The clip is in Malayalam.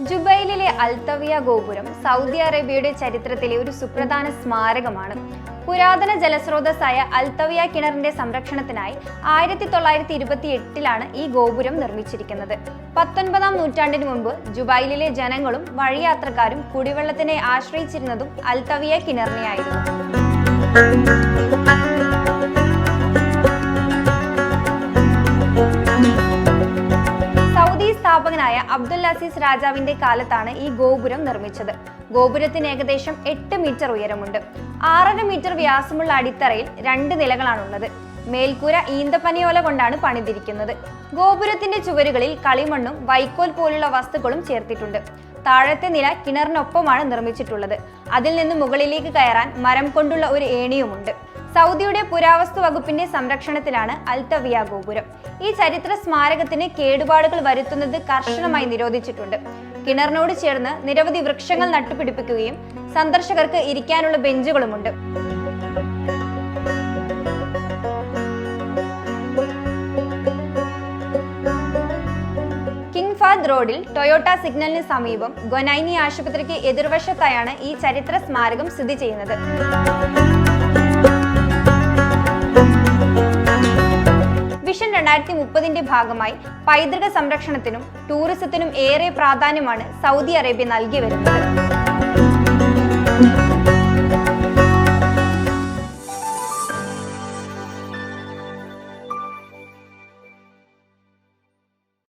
ജുബൈലിലെ അൽത്തവിയ ഗോപുരം സൗദി അറേബ്യയുടെ ചരിത്രത്തിലെ ഒരു സുപ്രധാന സ്മാരകമാണ്. പുരാതന ജലസ്രോതസ്സായ അൽത്തവിയ കിണറിന്റെ സംരക്ഷണത്തിനായി ആയിരത്തി തൊള്ളായിരത്തി ഇരുപത്തി എട്ടിലാണ് ഈ ഗോപുരം നിർമ്മിച്ചിരിക്കുന്നത്. പത്തൊൻപതാം നൂറ്റാണ്ടിന് മുമ്പ് ജുബൈലിലെ ജനങ്ങളും വഴിയാത്രക്കാരും കുടിവെള്ളത്തിനെ ആശ്രയിച്ചിരുന്നതും അൽത്തവിയ കിണറിനെയായിരുന്നു. സ്ഥാപകനായ അബ്ദുൽ അസീസ് രാജാവിന്റെ കാലത്താണ് ഈ ഗോപുരം നിർമ്മിച്ചത്. ഗോപുരത്തിന് ഏകദേശം എട്ട് മീറ്റർ ഉയരമുണ്ട്. ആറര മീറ്റർ വ്യാസമുള്ള അടിത്തറയിൽ രണ്ട് നിലകളാണുള്ളത്. മേൽക്കൂര ഈന്തപ്പനയോല കൊണ്ടാണ് പണിതിരിക്കുന്നത്. ഗോപുരത്തിന്റെ ചുവരുകളിൽ കളിമണ്ണും വൈക്കോൽ പോലുള്ള വസ്തുക്കളും ചേർത്തിട്ടുണ്ട്. താഴത്തെ നില കിണറിനൊപ്പമാണ് നിർമ്മിച്ചിട്ടുള്ളത്. അതിൽ നിന്ന് മുകളിലേക്ക് കയറാൻ മരം കൊണ്ടുള്ള ഒരു ഏണിയുമുണ്ട്. സൗദിയുടെ പുരാവസ്തു വകുപ്പിന്റെ സംരക്ഷണത്തിലാണ് അൽത്തവിയ ഗോപുരം. ഈ ചരിത്ര സ്മാരകത്തിന് കേടുപാടുകൾ വരുത്തുന്നത് കർശനമായി നിരോധിച്ചിട്ടുണ്ട്. കിണറിനോട് ചേർന്ന് നിരവധി വൃക്ഷങ്ങൾ നട്ടുപിടിപ്പിക്കുകയും സന്ദർശകർക്ക് ഇരിക്കാനുള്ള ബെഞ്ചുകളുമുണ്ട്. ഫാദ് റോഡിൽ ടൊയോട്ട സിഗ്നലിന് സമീപം ഗൊനൈനി ആശുപത്രിക്ക് എതിർവശത്തായാണ് ഈ ചരിത്ര സ്മാരകം സ്ഥിതി ചെയ്യുന്നത്. രണ്ടായിരത്തി മുപ്പതിന്റെ ഭാഗമായി പൈതൃക സംരക്ഷണത്തിനും ടൂറിസത്തിനും ഏറെ പ്രാധാന്യമാണ് സൗദി അറേബ്യ നൽകി വരുന്നത്.